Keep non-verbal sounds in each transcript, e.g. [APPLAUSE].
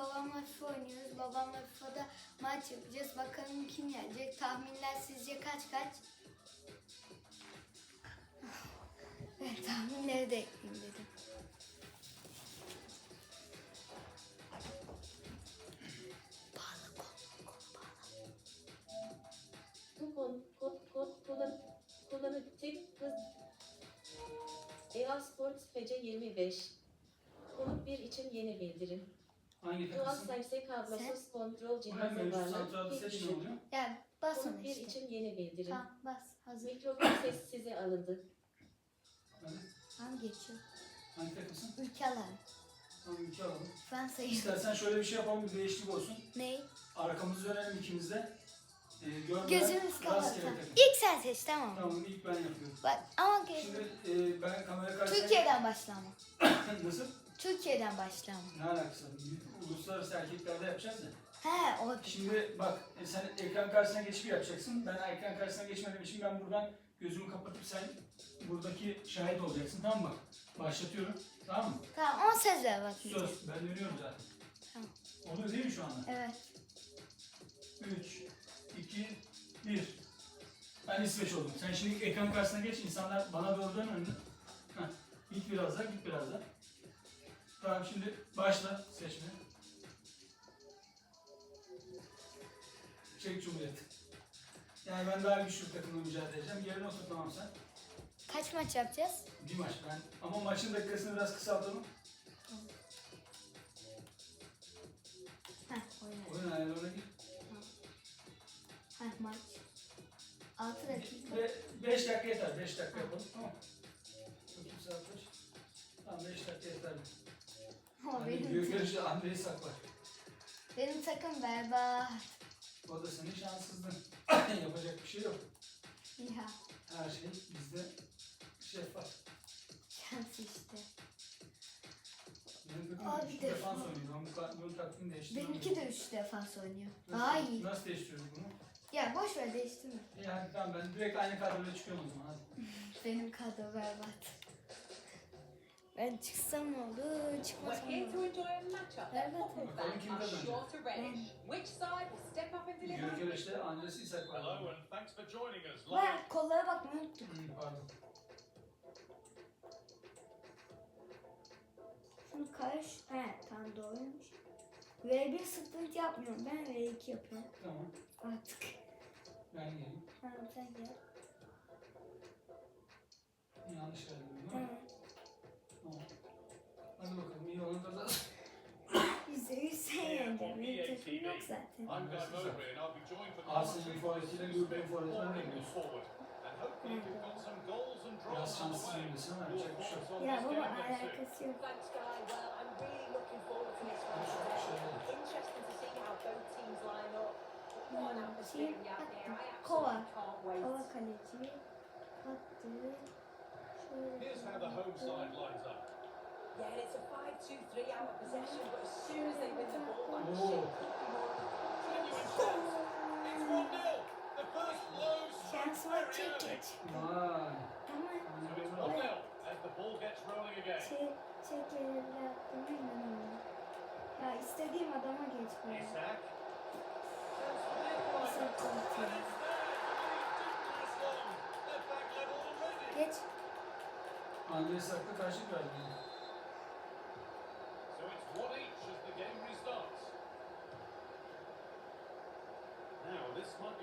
babamla FIFA oynuyoruz. Babamla FIFA'da maç yapacağız. Bakalım kim yenecek. Tahminler sizce kaç kaç? Ben tahminleri de ekleyeyim dedim. Bağla kol, kol bağla. Bu kullanıcı hız EA Sports FC 25 Konuk 1 için yeni bildirim. Hangi Dual takısın? Sense kablosuz kontrol ne cihazı mevcut Bir seç ne oluyor? Yani basın Konuk 1 işte. için yeni bildirim. Tamam bas. Hazır. Mikrofon sesi size alındı. Hangi geçiyor? Hangi takısın? Ülke alalım. Tamam iki alalım. Fransa'yı. İstersen şöyle bir şey yapalım bir değişiklik olsun. Ney? Arkamızı dönelim ikimiz de. Ee, görmeden Gözümüz rastgele kapalı. İlk sen seç tamam mı? Tamam ilk ben yapıyorum. Bak ama ge- Şimdi e, ben kamera karşısına... Türkiye'den başlama. Nasıl? Türkiye'den başlama. Ne alakası var? Uluslararası erkeklerde yapacağız ya. He o. Şimdi bak e, sen ekran karşısına geçip yapacaksın. Ben ekran karşısına geçmediğim için ben buradan gözümü kapatıp sen buradaki şahit olacaksın tamam mı? Başlatıyorum. Tamam mı? Tamam on söz ver bakayım. Söz. Ben dönüyorum zaten. Tamam. Oluyor değil mi şu anda? Evet. 3, 2, 1. Ben İsveç oldum. Sen şimdi ekran karşısına geç. insanlar bana doğru dön önüne. Heh. Git biraz daha, git biraz daha. Tamam şimdi başla seçme. Çek Cumhuriyet. Yani ben daha güçlü takımla mücadele edeceğim. Yerine otur tamam sen. Kaç maç yapacağız? Bir maç ben. Ama maçın dakikasını biraz kısaltalım. Heh oyna. Oyun ayarlarına gir. Heh maç. 6 dakika. Ve 5 dakika yeter. 5 dakika yapalım. Tamam. Saat kaç? Tamam 5 dakika yeter. Ama Hani benim, büyük yarışı Andre'yi saklar. benim takım berbat. O da senin şanssızlığın. [COUGHS] Yapacak bir şey yok. Ya Her şey bizde şeffaf. şans işte. Benim takım Abi üç de- defans oynuyor. Ben bu, ka- bunun taktiğini değiştirmem. Benimki de 3 defans oynuyor. Nasıl- Daha iyi. Nasıl değiştiriyoruz bunu? Ya boş ver değiştirme. İyi hadi tamam ben direkt aynı kadroyla çıkıyorum o zaman hadi. [LAUGHS] Benim kadro berbat. Ben çıksam ne olur, We're çıkmasam ne here to olur. enjoy a matchup Evet. that football Bakalım fans kim are kazanacak? sure to relish. Which side will step up and deliver? Gökereş'te Andres İshak var. Hello and thanks for joining us live. Bak kollara bakmayı unuttuk. Hı, pardon. Şunu karış. He tamam doğruymuş. V1 sprint yapmıyorum ben V2 yapıyorum. Tamam. Artık. Ben geleyim. Tamam sen gel. Yanlış geldim değil mi? Tamam. I'll be joined for Arsenal forvetiyle Liverpool forvetinden bekliyoruz. forward. And hopefully we've got some goals and Biraz way. oynuyorsun ama yapacak bir şey yok. Ya baba alakası yok. Şey yok. Kova. kaleci. Attı. Şöyle. Here's how the home side lines up. Yeah, it's a 5-2-3 out of possession, but as soon as they win the ball back, Oh. shit could be more. Genuine chance. It's 1-0. The first blows Şans through var very çek early. geç. Vay. Ama So it's 1-0 as the ball gets rolling again. çek çekerler yaptığıma inanamıyorum. Ya istediğim adama geç böyle. Andres İshak'la karşılık verdi. Kafa.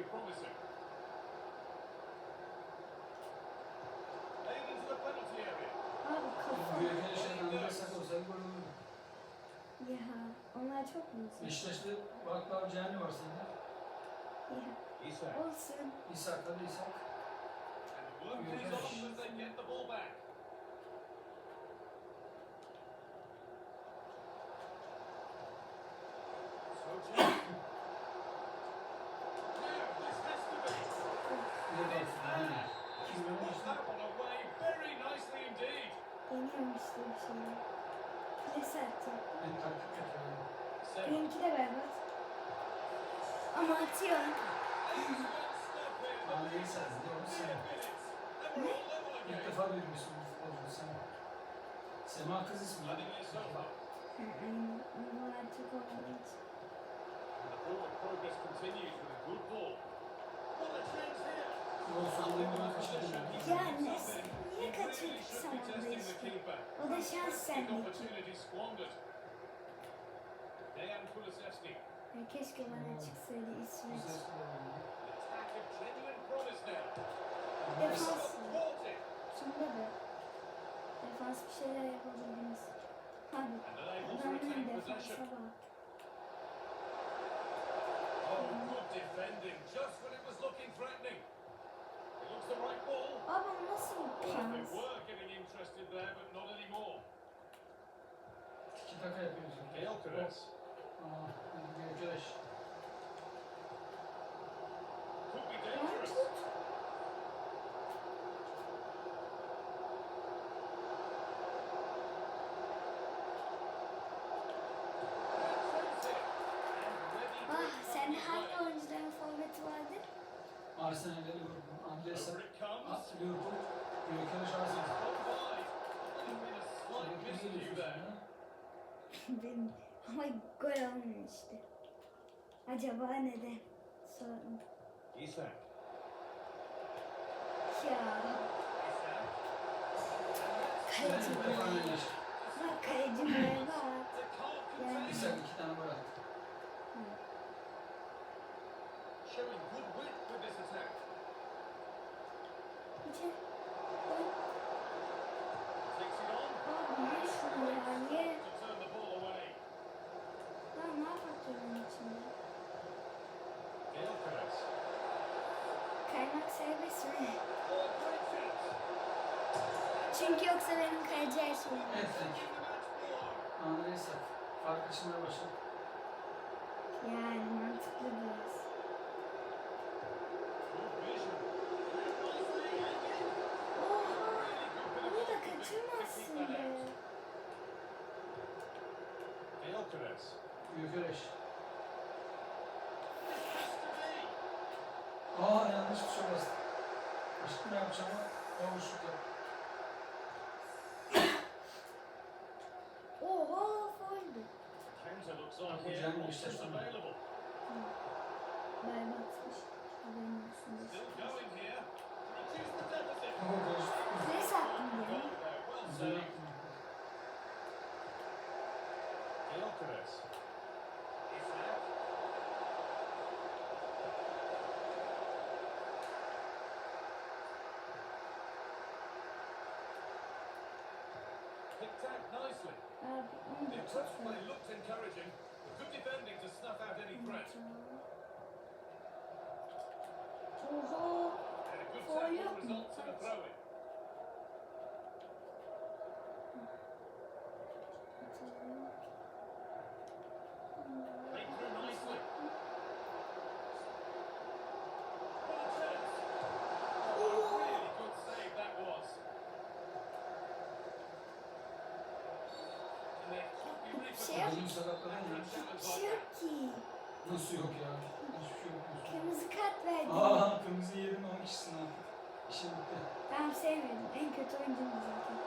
Gökereş'ten Andres İshak olsaydı gol olurdu. Ya onlar çok mu güzel? Beşiktaş'ta Cihani var sende. Ya Isak. olsun. İshak'la da İshak. And Luke is on as they get the ball back. So Now this has to be. Ne de olsun. Yani. Kim He's öyle put işte. that one away very nicely indeed. Deniyorum işte bir şeyler. Pres atacak. Ben taktik yapıyorum. Seven. Benimki de berbat. Ama atıyor. Andres İshak. Doğru sen. İlk defa duymuşsun bu futbolcu Sema. Sema kız ismi. Letting yourself up. Ha, aynen. Onlar çok olmadı. continues with a good ball. What a chance here. Gol sonunda kaçırdım. Ya ne, niye kaçırdık sana işte? O da şans sendeki. keşke bana çıksaydı İsveç. Defans. Şunda da. Defans bir şeyler unable to adamların retain defansa bak. Good defending. Just when it was looking threatening. It looks the right ball. Abi nasıl Well, they pas? were getting interested there, but not anymore. İki. Aa. Could be dangerous. tut. Ah sen hangi oyuncuların forveti vardı? Arsenal'de Liverpool. Andresa. Over it comes. Ah, Liverpool. Gyökeres Arsenal. Gone wide. There's been a slight Liverpool iyi miscue diyorsun there. ya. Benim. Ama gol olmuyor işte. Acaba neden? Sorun. Isak. Ya kaleci ilk defa böyle. oynamış. Bak kaleci böyle bak. They can't Yeah. contain İshak him. iki tane gol attı. Showing good width with this attack. İçe. Takes it on Abi ne şunu ya ye. to turn the ball away. Lan ne yapıyorsun içinde? Gyökeres. Kaymak serbest mi? Oh, great chance. Çünkü yoksa benim kaleci her şeyim. Evet, Isak. Fark açılmaya başladı. Yani mantıklı biraz. Oha! Bunu da kaçırmazsın be. be. Aa yanlış bir şey bastı. Aşkım yapacağım ama yavuşluk yap. Oha foydu. Counter looks on here. Güzel bir Options eşleşme. available. Berbatmış. Haberin olsun. Still going here. Reduce attım Goal ya. there. Well Güzel served. Nicely. Abi The touch play looked encouraging. Good defending to snuff out any threat. And a good tackle results in a throw şey yok. Benim sakatladın mı? Bir şey yok ki. Nasıl yok ya? Hiçbir şey yok. Kırmızı kart verdi. Aa kırmızı yedin 10 kişisin artık. İşin bitti. Tamam sevmedim. En kötü oyuncum zaten.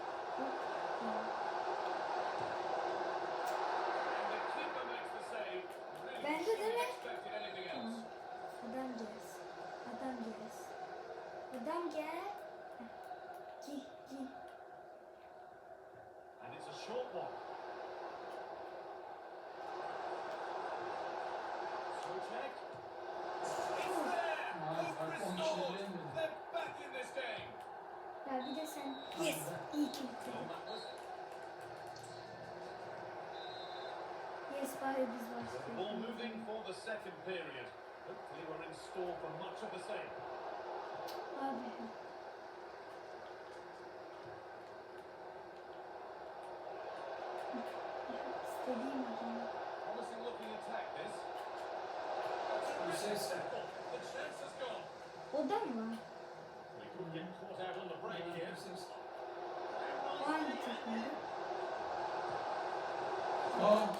Really Bence de mi? else. Adam gez. Adam gez. Adam gel. Heh. Gi, gi. And it's a short one. Ball başlayalım. moving for the second period. Hopefully we're in store for much of the same. Abi. İstediğim adam. Promising looking attack this. Kulusevski. The chance has gone. O da mı var? We couldn't get caught out on the break here. Kulusevski. Hangi takımda? Aa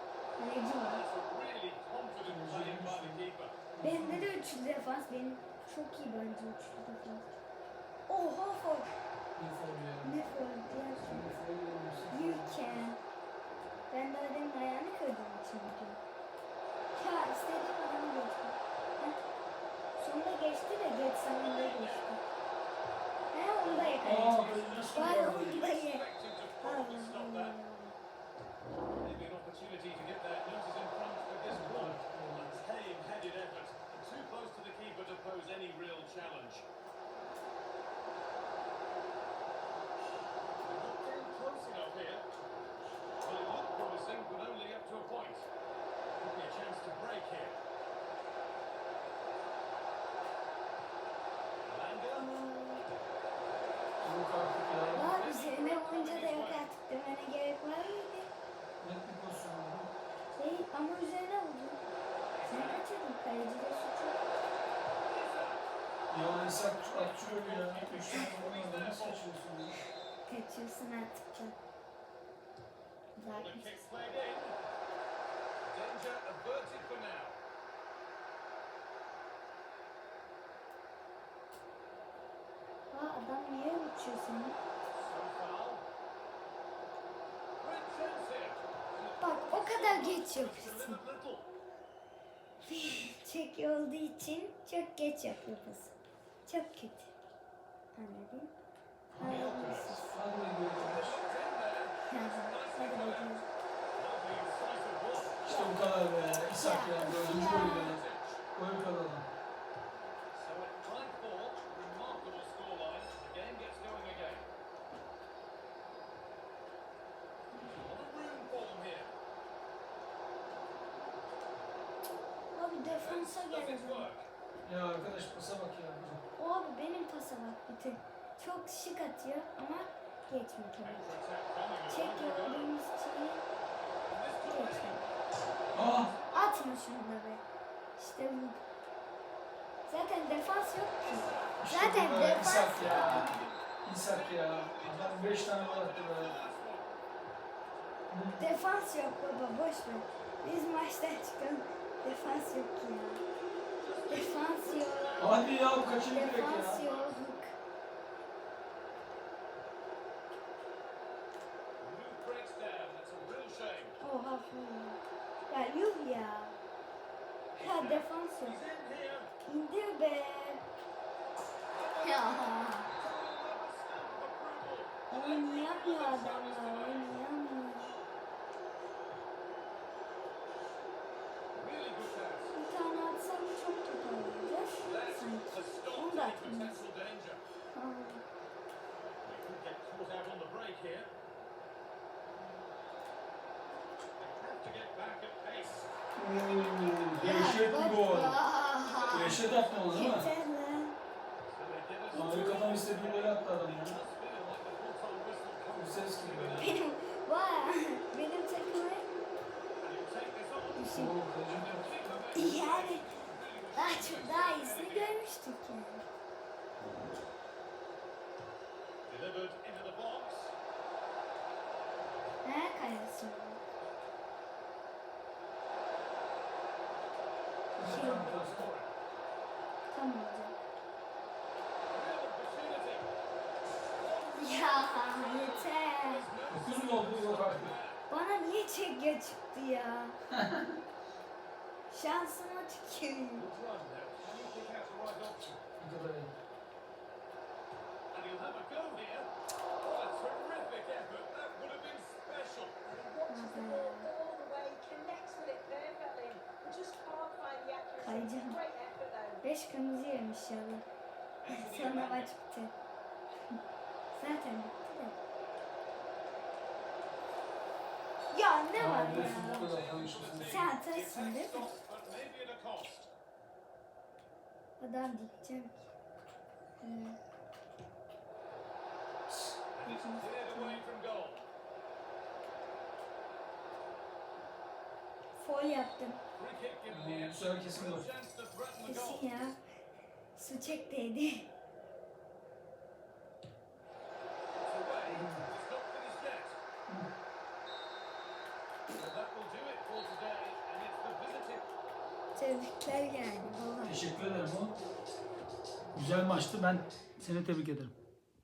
For. Kaleci var. Bende de üçlü defans. Benim çok iyi bence üçlü defans. Oha for. Ne ya. Ne for? Diğer Sen de faul olmasın. You can. Ben de adamın ayağını kırdığım için diyorum. Ya istediğim adam geçti. Heh. Sonunda geçti de geç sonunda geçti. He onu da Aa, yakalayacak. böyle nasıl Var bir onu da ye. Expecting to probably stop that. Maybe an opportunity to get their noses in front of this one. A tame-headed effort. Too close to the keeper to pose any real challenge. They're not getting close enough here. Well, it looked promising, but only up to a point. Could be a chance to break here. Elanga. Yok artık ya. Var üzerine vurunca da yok artık demene gerek var mıydı? Net bir pozisyon oldu. Değil ama üzerine vurdu. Sen kaçırdın kalecide suçu. Ya Atıyor ya. Gol aldı. Nasıl kaçıyorsun ya? Kaçıyorsun artık çok. Now. Aa adam niye uçuyor seni? Bak o kadar geç yapıyorsun. Çek olduğu için çok geç yapıyor pası. Çok kötü. Be ball. İşte bu kadar be. İshak ya. Dördüncü gol ya. Gol kadar. So at 5-4, remarkable scoreline. The game gets going again. A lot of room for them here. Abi defansa geldi. Ya arkadaş pasa bak ya. Benim pasa bak bütün. Çok şık atıyor ama geçmiyor tabii. Counter-attack coming as Çek long as we go. yorduğumuz şeyi And this could be geçmiyor. Aa! Atma şunu da be. İşte bu. Zaten defans yok ki. İşte Zaten bu defans İshak ya. yok. İshak ya. Adam 5 tane gol attı be. Defans yok baba boş ver. Biz maçtan çıkalım. Defans yok ki ya. Defans yok. Hadi ya bu kaçıncı direkt ya. shame. Oha. Ya yuh ya. Ya defans yok. İndir be. Ya. Oynayamıyor adamlar. Oynayamıyor. Really good pass. Bir tane atsam çok toparlayacağız. That's Sanki. a stop Onu to da any atmamız. potential danger. Aa. They could get caught out on the break here. Oo, Dehşet bir gol. Dehşet attı onu değil mi? Amerika'dan istediği golü attı adam ya. Bu ses gibi. Benim var. Benim takımı and he'll take this on. düşün. Oo, kaleci Yani daha çok daha iyisini görmüştük yani. Ne kayası? Şey. Tam olacak. Real opportunity. Ya yeter. Mu oldu yok artık. Bana niye çekya çıktı ya? Şansıma tüküreyim. Good run now. Beş kırmızı yemiş ya. Anthony Sonra maç bitti. Zaten bitti de. Ya ne var ya? konuşuyorsun. Sen atarsın değil mi? Adam dikeceğim. Goal. Foul yaptım. Ee, bu sefer kesin gol. Kesin ya. Su visiting Tebrikler yani. Valla. Teşekkür ederim. Güzel maçtı. Ben seni tebrik ederim.